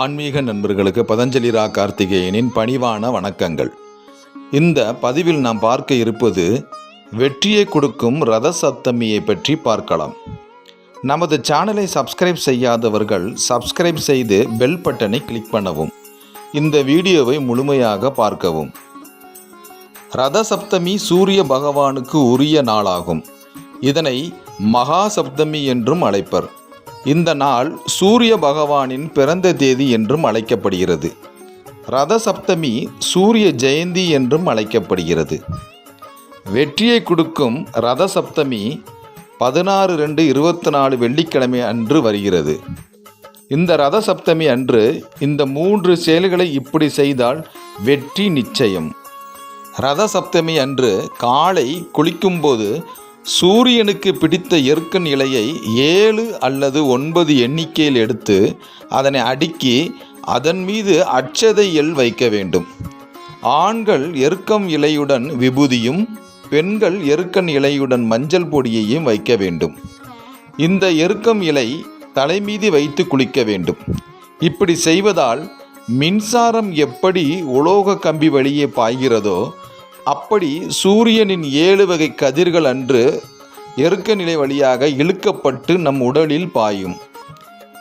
ஆன்மீக நண்பர்களுக்கு பதஞ்சலி ரா கார்த்திகேயனின் பணிவான வணக்கங்கள். இந்த பதிவில் நாம் பார்க்க இருப்பது வெற்றியை கொடுக்கும் ரத சப்தமியை பற்றி பார்க்கலாம். நமது சேனலை சப்ஸ்கிரைப் செய்யாதவர்கள் சப்ஸ்கிரைப் செய்து பெல் பட்டனை கிளிக் பண்ணவும். இந்த வீடியோவை முழுமையாக பார்க்கவும். ரத சப்தமி சூரிய பகவானுக்கு உரிய நாளாகும். இதனை மகா சப்தமி என்றும் அழைப்பர். இந்த நாள் சூரிய பகவானின் பிறந்த தேதி என்றும் அழைக்கப்படுகிறது. ரத சப்தமி சூரிய ஜெயந்தி என்றும் அழைக்கப்படுகிறது. வெற்றியை கொடுக்கும் ரத சப்தமி பதினாறு ரெண்டு இருபத்தி நாலு வெள்ளிக்கிழமை அன்று வருகிறது. இந்த ரத சப்தமி அன்று இந்த மூன்று செயல்களை இப்படி செய்தால் வெற்றி நிச்சயம். ரத சப்தமி அன்று காலை குளிக்கும்போது சூரியனுக்கு பிடித்த எருக்கன் இலையை ஏழு அல்லது ஒன்பது எண்ணிக்கையில் எடுத்து அதனை அடுக்கி அதன் மீது அச்சதை எல் வைக்க வேண்டும். ஆண்கள் எருக்கம் இலையுடன் விபூதியும் பெண்கள் எருக்கன் இலையுடன் மஞ்சள் பொடியையும் வைக்க வேண்டும். இந்த எருக்கம் இலை தலைமீதி வைத்து குளிக்க வேண்டும். இப்படி செய்வதால் மின்சாரம் எப்படி உலோக கம்பி வழியே பாய்கிறதோ அப்படி சூரியனின் ஏழு வகை கதிர்கள் அன்று எருக்க நிலை வழியாக இழுக்கப்பட்டு நம் உடலில் பாயும்.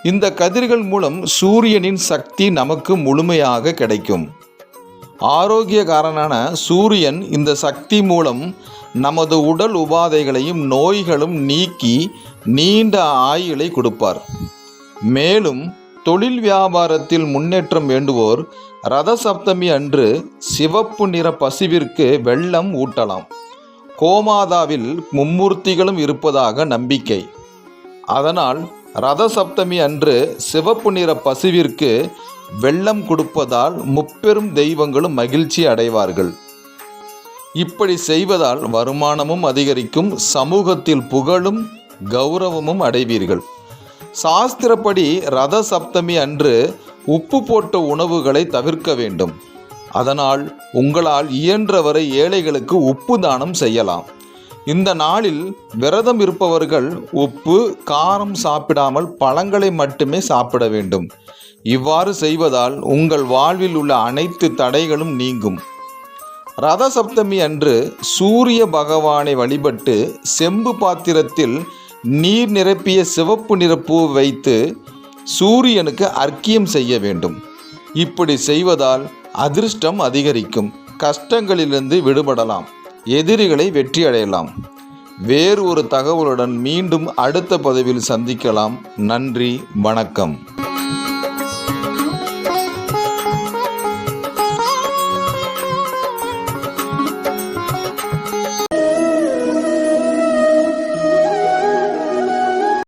இந்த கதிர்கள் மூலம் சூரியனின் சக்தி நமக்கு முழுமையாக கிடைக்கும். ஆரோக்கியக்காரனான சூரியன் இந்த சக்தி மூலம் நமது உடல் உபாதைகளையும் நோய்களும் நீக்கி நீண்ட ஆயுளை கொடுப்பார். மேலும் தொழில் வியாபாரத்தில் முன்னேற்றம் வேண்டுவோர் ரத சப்தமி அன்று சிவப்பு நிற பசுவிற்கு வெள்ளம் ஊட்டலாம். கோமாதாவில் மும்மூர்த்திகளும் இருப்பதாக நம்பிக்கை. அதனால் ரத சப்தமி அன்று சிவப்பு நிற பசுவிற்கு வெள்ளம் கொடுப்பதால் முப்பெரும் தெய்வங்களும் மகிழ்ச்சி அடைவார்கள். இப்படி செய்வதால் வருமானமும் அதிகரிக்கும் சமூகத்தில் புகழும் கௌரவமும் அடைவீர்கள். சாஸ்திரப்படி ரத சப்தமி அன்று உப்பு போட்ட உணவுகளை தவிர்க்க வேண்டும். அதனால் உங்களால் இயன்றவரை ஏழைகளுக்கு உப்பு தானம் செய்யலாம். இந்த நாளில் விரதம் இருப்பவர்கள் உப்பு காரம் சாப்பிடாமல் பழங்களை மட்டுமே சாப்பிட வேண்டும். இவ்வாறு செய்வதால் உங்கள் வாழ்வில் உள்ள அனைத்து தடைகளும் நீங்கும். ரத சப்தமி அன்று சூரிய பகவானை வழிபட்டு செம்பு பாத்திரத்தில் நீர் நிரப்பிய சிவப்பு நிறப்பூ வைத்து சூரியனுக்கு அர்க்கியம் செய்ய வேண்டும். இப்படி செய்வதால் அதிர்ஷ்டம் அதிகரிக்கும். கஷ்டங்களிலிருந்து விடுபடலாம். எதிரிகளை வெற்றி அடையலாம் வேறு ஒரு தகவலுடன் மீண்டும் அடுத்த பதிவில் சந்திக்கலாம். நன்றி வணக்கம்.